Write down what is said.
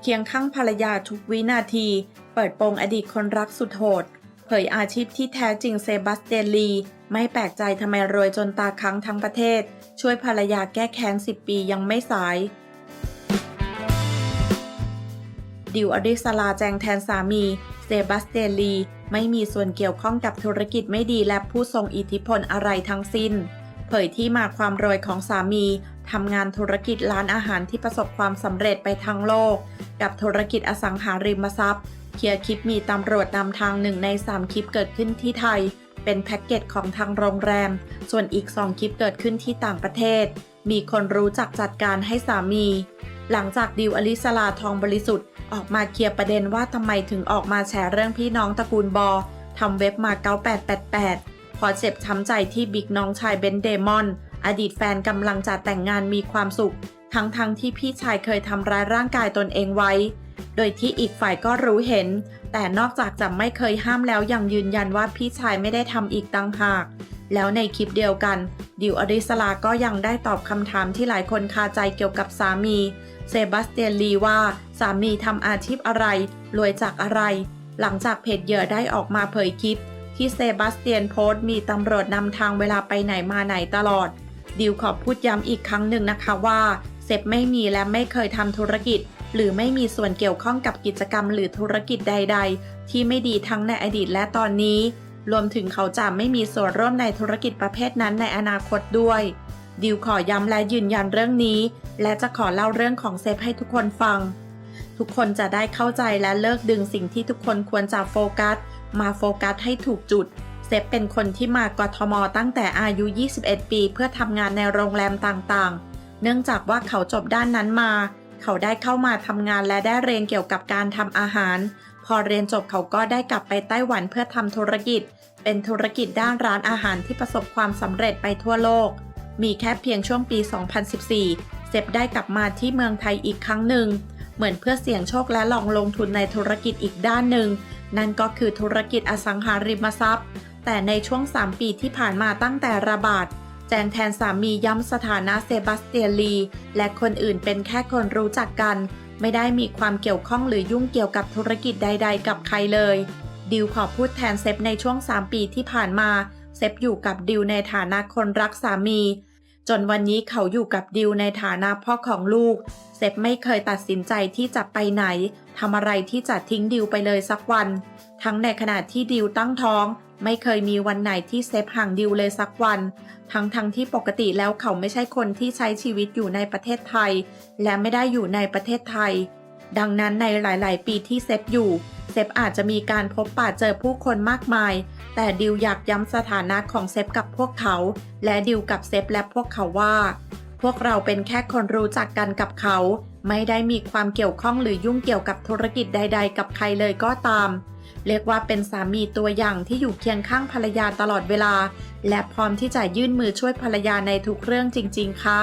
เคียงข้างภรรยาทุกวินาที เปิดโปงอดีตคนรักสุดโหด เผยอาชีพที่แท้จริงเซบาสเตียนลี ไม่แปลกใจทำไมรวยจนตาค้างทั้งประเทศ ช่วยภรรยาแก้แค้น 10 ปียังไม่สาย ดิวอริสลาแจงแทนสามีเซบาสเตียนลี ไม่มีส่วนเกี่ยวข้องกับธุรกิจไม่ดีและผู้ทรงอิทธิพลอะไรทั้งสิ้น เผยที่มาความรวยของสามีทำงานธุรกิจร้านอาหารที่ประสบความสำเร็จไปทั้งโลก กับธุรกิจอสังหาริมทรัพย์ เคลียร์คลิปมีตำรวจนำทางหนึ่งใน 3 คลิปเกิดขึ้นที่ไทย เป็นแพ็กเกจของทางโรงแรม ส่วนอีก 2 คลิปเกิดขึ้นที่ต่างประเทศ มีคนรู้จักจัดการให้สามี หลังจากดิวอลิสลาทองบริสุทธิ์ ออกมาเคลียร์ประเด็นว่าทำไมถึงออกมาแชร์เรื่องพี่น้องตระกูลบอทำเว็บมา9888 พอเจ็บช้ำใจที่บิ๊กน้องชายเบนเดมอน อดีตแฟนกำลังจะแต่งงานมีความสุข ทั้งๆทที่พี่ชายเคยทำร้ายร่างกายตนเองไว้ โดยที่อีกฝ่ายก็รู้เห็น แต่นอกจากจะไม่เคยห้ามแล้วยังยืนยันว่าพี่ชายไม่ได้ทำอีกต่างหาก แล้วในคลิปเดียวกัน ดิวอริสลาก็ยังได้ตอบคำถามที่หลายคนคาใจเกี่ยวกับสามี เซบาสเตียนลีว่าสามีทำอาชีพอะไร รวยจากอะไร หลังจากเพจเหยื่อได้ออกมาเผยคลิป ที่เซบาสเตียนโพสต์มีตำรวจนำทางเวลาไปไหนมาไหนตลอด ดิวขอพูดย้ำอีกครั้งหนึ่งนะคะว่าเซฟไม่มีและไม่เคยทำธุรกิจ หรือไม่มีส่วนเกี่ยวข้องกับกิจกรรมหรือธุรกิจใด ๆ ที่ไม่ดีทั้งในอดีตและตอนนี้ รวมถึงเขาจะไม่มีส่วนร่วมในธุรกิจประเภทนั้นในอนาคตด้วย ดิวขอย้ำและยืนยันเรื่องนี้ และจะขอเล่าเรื่องของเซฟให้ทุกคนฟัง ทุกคนจะได้เข้าใจและเลิกดึงสิ่งที่ทุกคนควรจะโฟกัส มาโฟกัสให้ถูกจุด เซฟเป็นคนที่มากทมตั้งแต่อายุ 21 ปีเพื่อทำงานในโรงแรมต่างๆ เนื่องจากว่าเขาจบด้านนั้นมา เขาได้เข้ามาทำงานและได้เรียนเกี่ยวกับการทำอาหาร พอเรียนจบเขาก็ได้กลับไปไต้หวันเพื่อทำธุรกิจ เป็นธุรกิจด้านร้านอาหารที่ประสบความสำเร็จไปทั่วโลก มีแค่เพียงช่วงปี 2014 เซฟได้กลับมาที่เมืองไทยอีกครั้งหนึ่ง เหมือนเพื่อเสี่ยงโชคและลองลงทุนในธุรกิจอีกด้านหนึ่ง นั่นก็คือธุรกิจอสังหาริมทรัพย์ แต่ในช่วง 3 ปีที่ผ่านมาตั้งแต่ระบาดแจงแทนสามีย้ำสถานะเซบาสเตียนลี และคนอื่นเป็นแค่คนรู้จักกัน ไม่ได้มีความเกี่ยวข้องหรือยุ่งเกี่ยวกับธุรกิจใด ๆ กับใครเลย ดิวขอพูดแทนเซฟในช่วง 3 ปีที่ผ่านมา เซฟอยู่กับดิวในฐานะคนรักสามี จนวันนี้เขาอยู่กับดิวในฐานะพ่อของลูก เซฟไม่เคยตัดสินใจที่จะไปไหนทำอะไรที่จะทิ้งดิวไปเลยสักวัน ทั้งในขณะที่ดิวตั้งท้อง ไม่เคยมีวันไหนที่เซฟห่างดิวเลยสักวัน ทั้งทั้งที่ปกติแล้วเขาไม่ใช่คนที่ใช้ชีวิตอยู่ในประเทศไทย และไม่ได้อยู่ในประเทศไทย ดังนั้นในหลายๆ ปีที่เซฟอยู่ เซฟอาจจะมีการพบปะเจอผู้คนมากมาย แต่ดิวอยากย้ำสถานะของเซฟกับพวกเขา และดิวกับเซฟและพวกเขาว่า พวกเราเป็นแค่คนรู้จักกันกับเขา ไม่ได้มีความเกี่ยวข้องหรือยุ่งเกี่ยวกับธุรกิจใด ๆ กับใครเลยก็ตาม เรียกว่าเป็นสามีตัวอย่างที่อยู่เคียงข้างภรรยาตลอดเวลา และพร้อมที่จะยื่นมือช่วยภรรยาในทุกเรื่องจริง ๆ ค่ะ